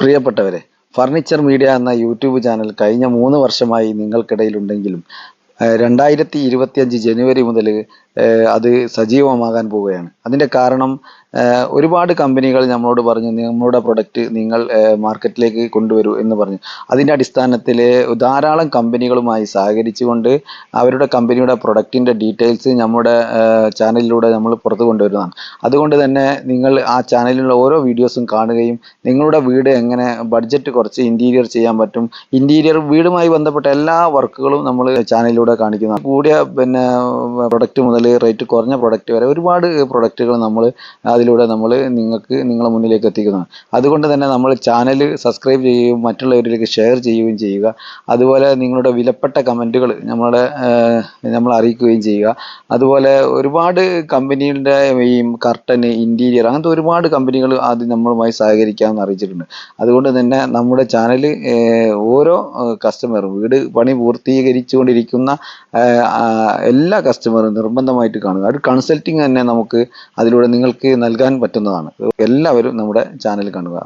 പ്രിയപ്പെട്ടവരെ furniture media എന്ന YouTube channel കഴിഞ്ഞ മൂന്ന് വർഷമായി നിങ്ങൾക്കിടയിലുണ്ടെങ്കിലും രണ്ടായിരത്തി ഇരുപത്തിയഞ്ച് ജനുവരി മുതൽ അത് സജീവമാകാൻ പോവുകയാണ്. അതിന്റെ കാരണം ഒരുപാട് കമ്പനികൾ നമ്മളോട് പറഞ്ഞു നമ്മളുടെ പ്രൊഡക്റ്റ് നിങ്ങൾ മാർക്കറ്റിലേക്ക് കൊണ്ടുവരൂ എന്ന് പറഞ്ഞു. അതിന്റെ അടിസ്ഥാനത്തിൽ ധാരാളം കമ്പനികളുമായി സഹകരിച്ചുകൊണ്ട് അവരുടെ കമ്പനിയുടെ പ്രൊഡക്റ്റിന്റെ ഡീറ്റെയിൽസ് നമ്മുടെ ചാനലിലൂടെ നമ്മൾ പുറത്തു കൊണ്ടുവരുന്നതാണ്. അതുകൊണ്ട് തന്നെ നിങ്ങൾ ആ ചാനലിലുള്ള ഓരോ വീഡിയോസും കാണുകയും നിങ്ങളുടെ വീട് എങ്ങനെ ബഡ്ജറ്റ് കുറച്ച് ഇന്റീരിയർ ചെയ്യാൻ പറ്റും ഇന്റീരിയർ വീടുമായി ബന്ധപ്പെട്ട എല്ലാ വർക്കുകളും നമ്മൾ ചാനലിലൂടെ കാണിക്കുന്നതാണ്. കൂടിയ പിന്നെ പ്രൊഡക്റ്റ് മുതൽ റേറ്റ് കുറഞ്ഞ പ്രൊഡക്റ്റ് വരെ ഒരുപാട് പ്രൊഡക്റ്റുകൾ നമ്മൾ അതിലൂടെ നമ്മൾ നിങ്ങൾക്ക് നിങ്ങളെ മുന്നിലേക്ക് എത്തിക്കുന്നതാണ് അതുകൊണ്ട് തന്നെ നമ്മൾ ചാനൽ സബ്സ്ക്രൈബ് ചെയ്യുകയും മറ്റുള്ളവരിലേക്ക് ഷെയർ ചെയ്യുകയും ചെയ്യുക. അതുപോലെ നിങ്ങളുടെ വിലപ്പെട്ട കമന്റുകൾ നമ്മളുടെ നമ്മൾ അറിയിക്കുകയും ചെയ്യുക. അതുപോലെ ഒരുപാട് കമ്പനികളുടെ ഈ കർട്ടൻ ഇന്റീരിയർ അങ്ങനത്തെ ഒരുപാട് കമ്പനികൾ ആദ്യം നമ്മളുമായി സഹകരിക്കാമെന്ന് അറിയിച്ചിട്ടുണ്ട്. അതുകൊണ്ട് തന്നെ നമ്മുടെ ചാനൽ ഓരോ കസ്റ്റമറും വീട് പണി പൂർത്തീകരിച്ചുകൊണ്ടിരിക്കുന്ന എല്ലാ കസ്റ്റമറും നിർബന്ധമായിട്ട് കാണുക. ഒരു കൺസൾട്ടിങ് തന്നെ നമുക്ക് അതിലൂടെ നിങ്ങൾക്ക് നൽകാൻ പറ്റുന്നതാണ്. എല്ലാവരും നമ്മുടെ ചാനൽ കാണുക.